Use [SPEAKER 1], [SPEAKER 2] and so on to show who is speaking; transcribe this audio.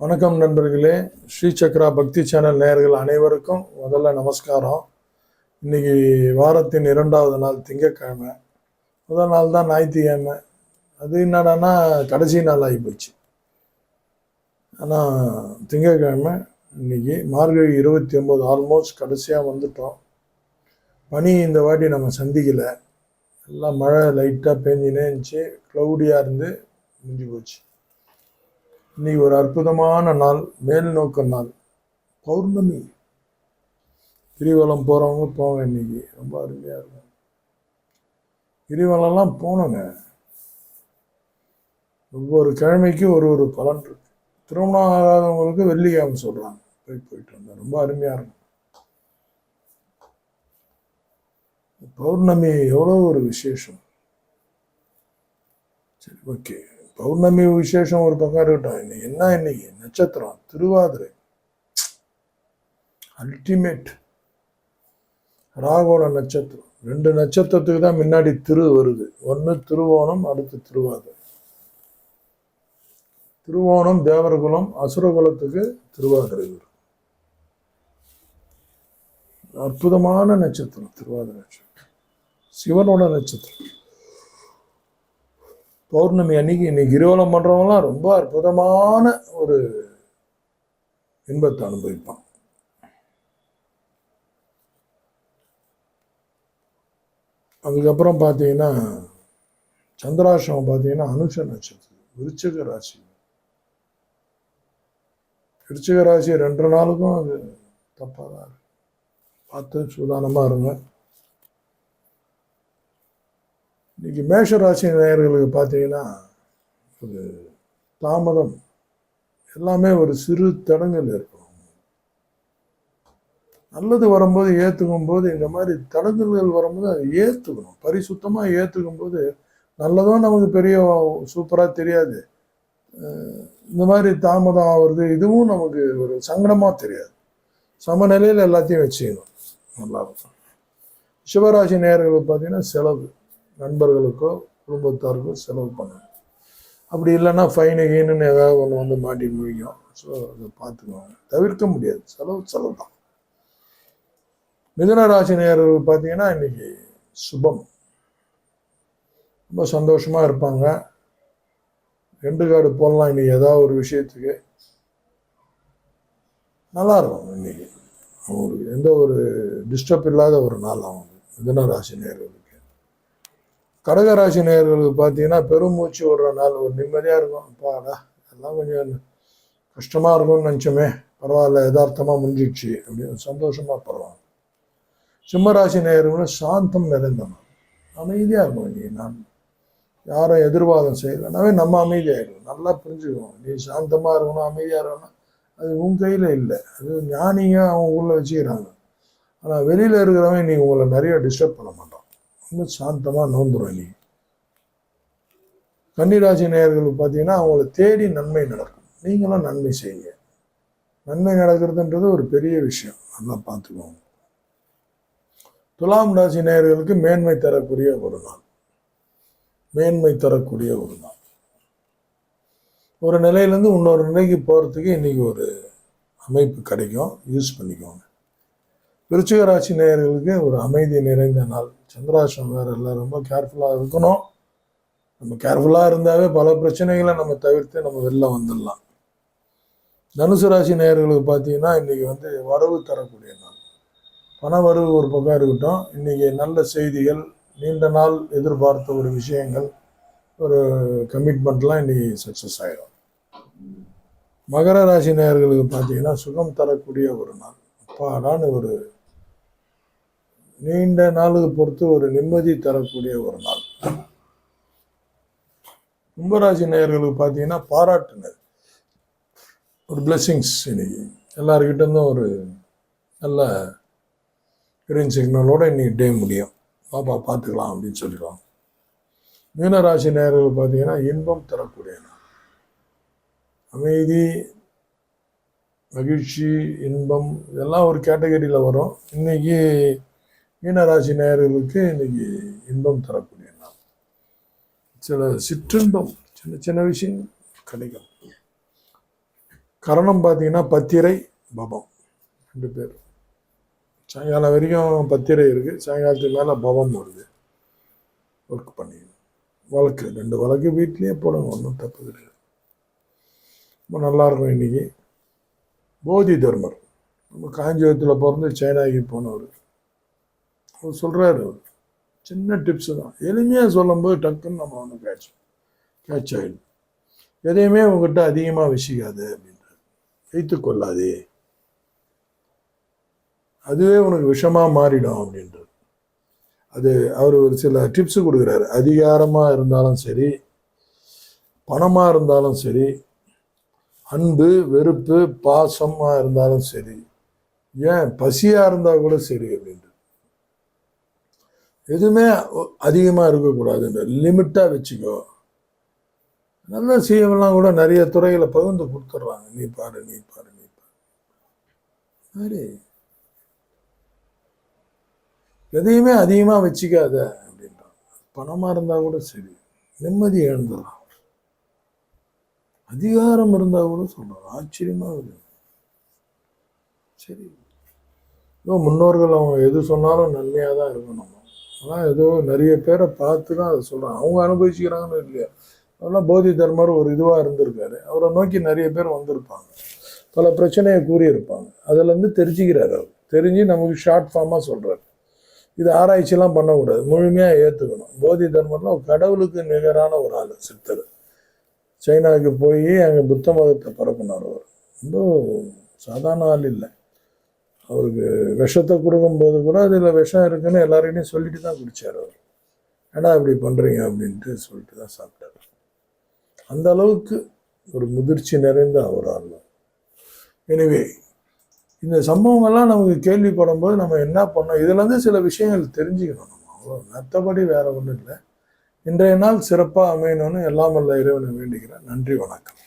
[SPEAKER 1] வணக்கம் நண்பர்களே. ஸ்ரீ சக்ரா பக்தி சேனல் நேயர்கள் அனைவருக்கும் முதல்ல நமஸ்காரம். இன்னைக்கு வாரத்தின் இரண்டாவது நாள் திங்கட்கிழமை. முதல் நாள் தான் ஞாயிற்றுக்கிழமை. அது என்னடான்னா கடைசி நாள் ஆகி போச்சு. ஆனால் திங்கக்கிழமை இன்னைக்கு மார்கழி இருபத்தி ஒம்பது ஆல்மோஸ்ட் கடைசியாக வந்துட்டோம். பனி இந்த வாட்டி நம்ம சந்திக்கலை. எல்லாம் மழை லைட்டாக பேஞ்சினே இருந்துச்சு. க்ளவுடியாக இருந்து முடிஞ்சு போச்சு. இன்னைக்கு ஒரு அற்புதமான நாள் மேல் நோக்க நாள். பௌர்ணமி. கிரிவலம் போகிறவங்க போங்க இன்னைக்கு. ரொம்ப அருமையாக இருக்கும். கிரிவலம்லாம் போனோங்க ஒவ்வொரு கிழமைக்கும் ஒரு ஒரு பலன் இருக்கு. திருமணம் ஆகாதவங்களுக்கு வெள்ளிக்கிழமை சொல்கிறாங்க போய் போயிட்டு வந்தேன் ரொம்ப அருமையாக இருக்கும். பௌர்ணமி எவ்வளோ ஒரு விசேஷம். சரி ஓகே பௌர்ணமி விசேஷம் ஒரு பக்கம் இருக்கட்டும். இன்னைக்கு என்ன இன்னைக்கு? நட்சத்திரம் திருவாதிரை. அல்டிமேட் ராகோட நட்சத்திரம். ரெண்டு நட்சத்திரத்துக்கு தான் முன்னாடி திரு வருது. ஒன்று திருவோணம் அடுத்து திருவாதிரை. திருவோணம் தேவரகுலம் அசுரகுலத்துக்கு திருவாதிரை வரும். அற்புதமான நட்சத்திரம் திருவாதிரை நட்சத்திரம். சிவனோட நட்சத்திரம். பௌர்ணமி அன்னைக்கு இன்னைக்கு கிரிவலம் பண்ணுறவங்களாம் ரொம்ப அற்புதமான ஒரு இன்பத்தை அனுபவிப்பான். அதுக்கப்புறம் பார்த்தீங்கன்னா சந்திராசிரமம் பார்த்தீங்கன்னா அனுஷ நட்சத்திரம் விருச்சக ராசி. விருச்சக ராசி ரெண்டு நாளுக்கும் அது தப்பாக தான் இருக்கு. பார்த்து சூதானமாக இருங்க. இன்னைக்கு மேஷ ராசி நேயர்களுக்கு பார்த்தீங்கன்னா ஒரு தாமதம். எல்லாமே ஒரு சிறு தடங்கள் இருக்கும். நல்லது வரும்போது ஏற்றுக்கும் போது இந்த மாதிரி தடங்கல்கள் வரும்போது அதை ஏற்றுக்கணும் பரிசுத்தமாக ஏற்றுக்கும் போது நல்லதும் நமக்கு பெரிய சூப்பராக தெரியாது. இந்த மாதிரி தாமதம் ஆகுறது இதுவும் நமக்கு ஒரு சங்கடமாக தெரியாது. சமநிலையில் எல்லாத்தையும் வச்சுக்கணும். நல்லா இருக்கும் சிவராசி நேயர்களுக்கு பார்த்தீங்கன்னா செலவு. நண்பர்களுக்கோ குடும்பத்தாருக்கோ செலவு பண்ணணும் அப்படி இல்லைன்னா ஃபைனு கீனுன்னு ஏதாவது ஒன்று வந்து மாட்டி முடியும் ஸோ அதை பார்த்துக்குவாங்க தவிர்க்க முடியாது. செலவு செலவு தான். மிதுன ராசி பார்த்தீங்கன்னா இன்னைக்கு சுபம். ரொம்ப சந்தோஷமாக இருப்பாங்க. ரெண்டு காடு போடலாம். இன்னைக்கு ஏதாவது ஒரு விஷயத்துக்கு நல்லா இருக்கும் இன்னைக்கு. அவங்களுக்கு எந்த ஒரு டிஸ்டர்ப் இல்லாத ஒரு நாள் அவங்க. மிதுன ராசி நேயர்களுக்கு. கடகராசி நேர்களுக்கு பார்த்தீங்கன்னா பெருமூச்சு விடுற நாள். ஒரு நிம்மதியாக இருக்கும். அப்பாடா எல்லாம் கொஞ்சம் கஷ்டமாக இருக்கும்னு நினச்சோமே. பரவாயில்ல யதார்த்தமாக முடிஞ்சிடுச்சு அப்படின்னு சந்தோஷமாக பரவாயில்ல சிம்மராசி நேர்களும் சாந்தம் நிறைந்தவன் அமைதியாக இருக்கும் நீ நான் யாரும் எதிர்வாதம் செய்யலைனாவே நம்ம அமைதியாகிடும் நல்லா புரிஞ்சுக்குவோம். நீ சாந்தமாக இருக்கணும் அமைதியாக இருக்கணும் அது உன் கையில் இல்லை. அது ஞானிங்க அவங்க ஊரில் வச்சுக்கிறாங்க. ஆனால் வெளியில் இருக்கிறவங்க நீ உங்களை நிறைய டிஸ்டர்ப் பண்ண மாட்டோம் இன்னும் சாந்தமாக நோந்துரும் நீ கன்னிராசி நேயர்களுக்கு பார்த்தீங்கன்னா அவங்கள தேடி நன்மை நடக்கும். நீங்களும் நன்மை செய்யுங்க. நன்மை நடக்கிறதுன்றது ஒரு பெரிய விஷயம். நல்லா பார்த்துக்கோங்க. துலாம் ராசி நேயர்களுக்கு மேன்மை தரக்கூடிய ஒரு நாள். மேன்மை தரக்கூடிய ஒரு நாள். ஒரு நிலையிலேருந்து இன்னொரு நிலைக்கு போகிறதுக்கு இன்றைக்கி ஒரு அமைப்பு கிடைக்கும். யூஸ் பண்ணிக்கோங்க. விருச்சிக ராசி நேயர்களுக்கு ஒரு அமைதி நிறைந்த நாள். சந்திராசிரம் வேறு இல்லை ரொம்ப கேர்ஃபுல்லாக இருக்கணும். நம்ம கேர்ஃபுல்லாக இருந்தாவே பல பிரச்சனைகளை நம்ம தவிர்த்து நம்ம வெளில வந்துடலாம். தனுசு ராசி நேயர்களுக்கு பார்த்தீங்கன்னா இன்னைக்கு வந்து வரவு தரக்கூடிய நாள். பண வரவு ஒரு பக்கம் இருக்கட்டும். இன்றைக்கி நல்ல செய்திகள் நீண்ட நாள் எதிர்பார்த்த ஒரு விஷயங்கள் ஒரு கமிட்மெண்ட்லாம் இன்றைக்கி சக்ஸஸ் ஆகிடும் மகர ராசி நேயர்களுக்கு பார்த்தீங்கன்னா சுகம் தரக்கூடிய ஒரு நாள். அப்பாடான்னு ஒரு நீண்ட நாளுக்கு பொறுத்து ஒரு நிம்மதி தரக்கூடிய ஒரு நாள். கும்பராசி நேயர்களுக்கு பார்த்தீங்கன்னா பாராட்டுனர் ஒரு பிளெஸ்ஸிங்ஸ் இன்னைக்கு. எல்லாருக்கிட்ட இருந்தும் ஒரு நல்ல கிரீன் சிக்னலோட இன்னைக்கு டே முடியும். பாப்பா பார்த்துக்கலாம் அப்படின்னு சொல்லிடுவாங்க. மீனராசி நேயர்கள் பார்த்தீங்கன்னா இன்பம் தரக்கூடிய நாள். அமைதி மகிழ்ச்சி இன்பம் இதெல்லாம் ஒரு கேட்டகரியில் வரும். இன்னைக்கு மீனராசி நேயர்களுக்கு இன்னைக்கு இன்பம் தரக்கூடிய நாள். சில சிற்றின்பம் சின்ன சின்ன விஷயம் கிடைக்கும். கரணம் பார்த்தீங்கன்னா பத்திரை பவம். ரெண்டு பேர். சாயங்காலம் வரைக்கும் பத்திரை இருக்குது சாயங்காலத்துக்கு மேலே பவம் வருது. ஒர்க் பண்ணிக்கணும். வழக்கு ரெண்டு வழக்கு வீட்லேயே போடுங்க ஒன்றும் தப்பு கிடையாது. ரொம்ப நல்லாயிருக்கும் இன்றைக்கி போதி தர்மர். நம்ம காஞ்சிபுரத்தில் பிறந்து சைனாக்கு போனவர். அவர் சொல்கிறாரு அவர் சின்ன டிப்ஸு தான். எளிமையாக சொல்லும்போது டக்குன்னு நம்ம ஒன்று கேட்ச் கேட்ச் ஆகிடும் எதையுமே உங்ககிட்ட அதிகமாக விஷிக்காது அப்படின்றார். வைத்து கொள்ளாதே. அதுவே உனக்கு விஷமாக மாறிடும் அப்படின்றார். அது அவர் ஒரு சில டிப்ஸு கொடுக்குறாரு. அதிகாரமாக இருந்தாலும் சரி பணமாக இருந்தாலும் சரி அன்பு வெறுப்பு பாசமாக இருந்தாலும் சரி ஏன் பசியாக இருந்தால் கூட சரி அப்படின்ட்டு எதுவுமே அதிகமாக இருக்கக்கூடாதுன்ற லிமிட்டாக வச்சுக்கோ. நல்ல சிஎம்லாம் கூட நிறைய துறைகளை பகிர்ந்து கொடுத்துட்றாங்க. நீ பாரு நீ பாரு நீ பாரு. மாதிரி எதையுமே அதிகமாக வச்சுக்காத அப்படின்றான். பணமாக இருந்தால் கூட சரி. நிம்மதி இழந்துடலாம் அதிகாரம் இருந்தால் கூட சொல்கிறாங்க ஆச்சரியமாக இருக்கு சரி. முன்னோர்கள் அவங்க எது சொன்னாலும் நன்மையாக தான் இருக்கணும். ஆனால் ஏதோ நிறைய பேரை பார்த்து தான் அதை சொல்கிறாங்க அவங்க அனுபவிச்சுக்கிறாங்கன்னு இல்லையா. அதெல்லாம் போதி தர்மர் ஒரு இதுவாக இருந்திருக்காரு. அவரை நோக்கி நிறைய பேர் வந்திருப்பாங்க. பல பிரச்சனையை கூறியிருப்பாங்க. அதுலேருந்து தெரிஞ்சுக்கிறார் அவர். தெரிஞ்சு நமக்கு ஷார்ட் ஃபார்மாக சொல்கிறார் இது ஆராய்ச்சிலாம் பண்ணக்கூடாது. முழுமையாக ஏற்றுக்கணும் போதி தர்மர்லாம் ஒரு கடவுளுக்கு நிகரான ஒரு ஆள் சித்தர். சைனாவுக்கு போய் அங்கே புத்த மதத்தை பரப்பினார் அவர். ரொம்ப சாதாரண ஆள் இல்லை. அவருக்கு விஷத்தை கொடுக்கும்போது கூட அதில் விஷம் இருக்குன்னு எல்லாருக்கிட்டையும் சொல்லிட்டு தான் குடித்தார் அவர். ஏன்னா இப்படி பண்ணுறீங்க அப்படின்ட்டு சொல்லிட்டு தான் சாப்பிட்டார். அந்த அளவுக்கு ஒரு முதிர்ச்சி நிறைந்த ஒரு ஆள் எனவே இந்த சம்பவங்கள்லாம் நமக்கு கேள்விப்படும் போது நம்ம என்ன பண்ணோம்? இதுலேருந்து சில விஷயங்கள் தெரிஞ்சுக்கணும் நம்ம. அவ்வளோ மற்றபடி வேறு ஒன்றும் இல்லை. இன்றைய நாள் சிறப்பாக அமையணும்னு எல்லாம் வல்ல இறைவனை வேண்டிக்கிறேன் நன்றி வணக்கம்.